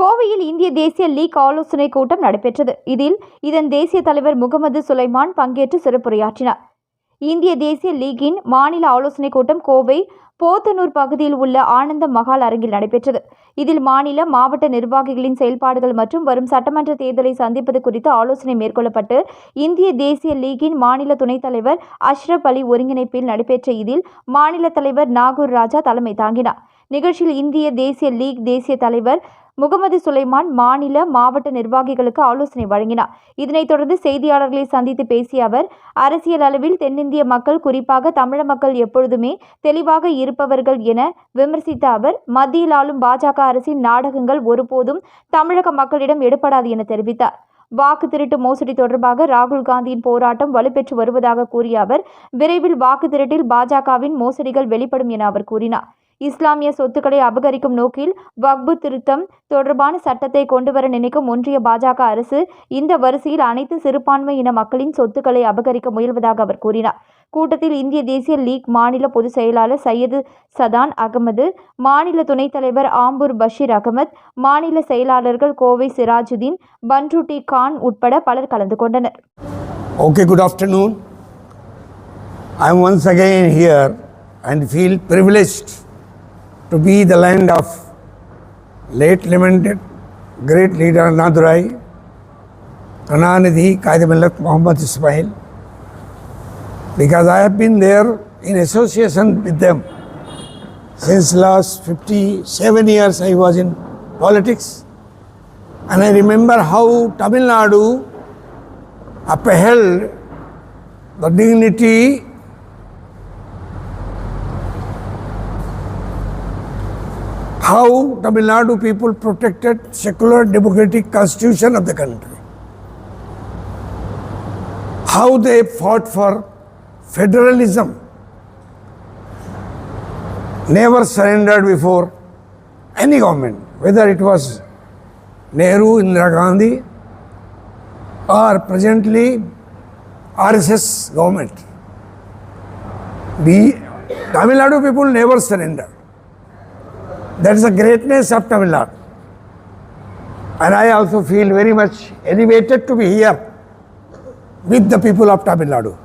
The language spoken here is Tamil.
கோவையில் இந்திய தேசிய லீக் ஆலோசனை கூட்டம் நடைபெற்றது. இதில் இதன் தேசிய தலைவர் முகமது சுலைமான் பங்கேற்று சிறப்புரையாற்றினார். இந்திய தேசிய லீகின் மாநில ஆலோசனைக் கூட்டம் கோவை போத்தனூர் பகுதியில் உள்ள ஆனந்த மகால் அரங்கில் நடைபெற்றது. இதில் மாநில மாவட்ட நிர்வாகிகளின் செயல்பாடுகள் மற்றும் வரும் சட்டமன்ற தேர்தலை சந்திப்பது குறித்து ஆலோசனை மேற்கொள்ளப்பட்டு இந்திய தேசிய லீகின் மாநில துணைத் தலைவர் அஷ்ரப் அலி ஒருங்கிணைப்பில் நடைபெற்ற இதில் மாநில தலைவர் நாகூர் ராஜா தலைமை தாங்கினார். நிகழ்ச்சியில் இந்திய தேசிய லீக் தேசிய தலைவர் முகமது சுலைமான் மாநில மாவட்ட நிர்வாகிகளுக்கு ஆலோசனை வழங்கினார். இதனைத் தொடர்ந்து செய்தியாளர்களை சந்தித்து பேசிய அவர் அரசியல் அளவில் தென்னிந்திய மக்கள் குறிப்பாக தமிழக மக்கள் எப்பொழுதுமே தெளிவாக இருப்பவர்கள் என விமர்சித்த அவர் மத்தியில் ஆளும் பாஜக அரசின் நாடகங்கள் ஒருபோதும் தமிழக மக்களிடம் எடுபடாது என தெரிவித்தார். வாக்கு திருட்டு மோசடி தொடர்பாக ராகுல் காந்தியின் போராட்டம் வலுப்பெற்று வருவதாக கூறிய அவர் விரைவில் வாக்கு திருட்டில் பாஜகவின் மோசடிகள் வெளிப்படும் என அவர் கூறினார். இஸ்லாமிய சொத்துக்களை அபகரிக்கும் நோக்கில் வக்பு திருத்தம் தொடர்பான சட்டத்தை கொண்டுவர நினைக்கும் ஒன்றிய பாஜக அரசு இந்த வரிசையில் அனைத்து சிறுபான்மை இன மக்களின் சொத்துக்களை அபகரிக்க முயல்வதாக அவர் கூறினார். கூட்டத்தில் இந்திய தேசிய லீக் மாநில பொதுச் செயலாளர் சையது சதான் அகமது மாநில துணைத் தலைவர் ஆம்பூர் பஷீர் அகமது மாநில செயலாளர்கள் கோவை சிராஜுதீன் பன்ருட்டி கான் உட்பட பலர் கலந்து கொண்டனர். Okay good afternoon I am once again here and feel to be the land of late lamented great leader Nadurai, Ananidhi Qaidamillat Muhammad Ismail, because I have been there in association with them since last 57 years I was in politics. And I remember how Tamil Nadu upheld the dignity how Tamil Nadu people protected secular democratic constitution of the country. How they fought for federalism. Never surrendered before any government, whether it was Nehru, Indira Gandhi, or presently RSS government. We Tamil Nadu people never surrender. That is the greatness of Tamil Nadu. And I also feel very much elevated to be here with the people of Tamil Nadu.